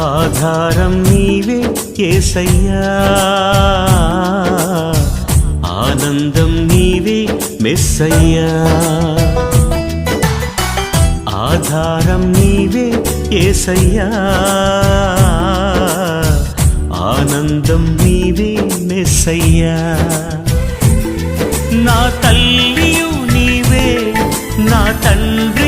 ఆధారం నీవే ఏసయ్యా. ఆనందం నీవే మెస్సయ్యా. ఆధారం నీవే ఏసయ్యా. ఆనందం నీవే మెస్సయ్యా. నా తల్లియు నీవే నా తండ్రి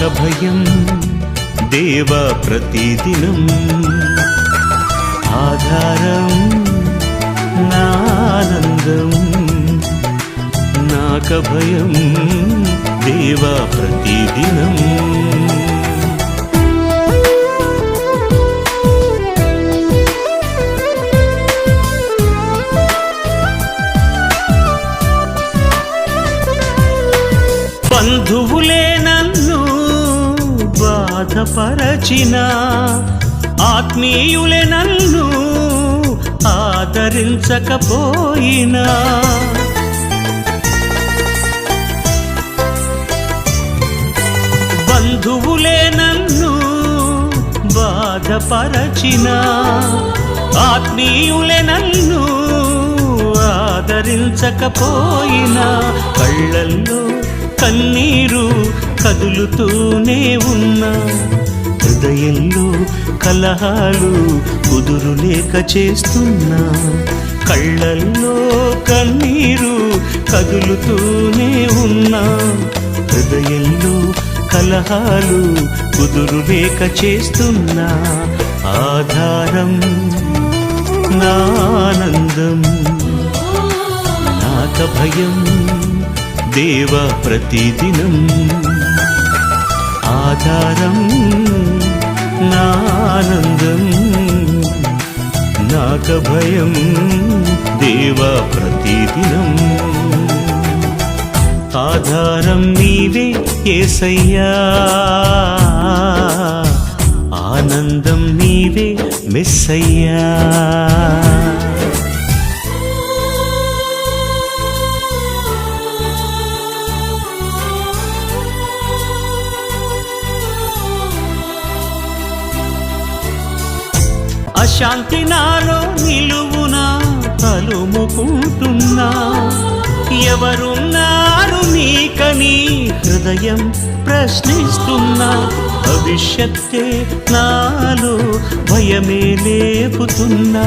భయం దేవ ప్రతిదినం. ఆధారం నానందం నాక భయం దేవ ప్రతిదినం. బాధపరచిన ఆత్మీయులే నన్ను ఆదరించకపోయినా. బంధువులే నన్ను బాధపరచిన ఆత్మీయులే నన్ను ఆదరించకపోయినా. కళ్ళల్లో కన్నీరు కదులుతూనే ఉన్నా హృదయంలో కలహాలు కుదురులేక చేస్తున్నా కళ్ళల్లో కన్నీరు కదులుతూనే ఉన్నా హృదయంలో కలహాలు కుదురులేక చేస్తున్నా ఆధారం నానందం నాక భయం దేవ ప్రతిదినం. ఆధారం నా ఆనందం నాక భయం దేవ ప్రతిదినం. ఆధారం నీవే ఏసయ్యా. ఆనందం నీవే మెస్సయ్యా. అశాంతి నాలో నిలువునా తలుముకుంటున్నా. ఎవరున్నారు నీకని హృదయం ప్రశ్నిస్తున్నా. భవిష్యత్తే నాలో భయమే లేపుతున్నా.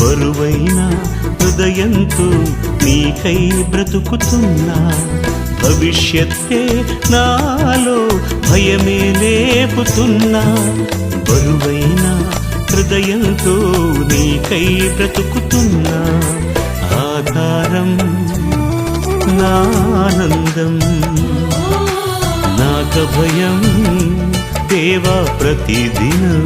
బరువైన హృదయంతో నీకై బ్రతుకుతున్నా. భవిష్యత్తే నాలో భయమే లేపుతున్నా. బరువైన హృదయంతో నీకై బ్రతుకుతున్నా ఆధారం నా ఆనందం నాక భయం దేవా ప్రతిదినం.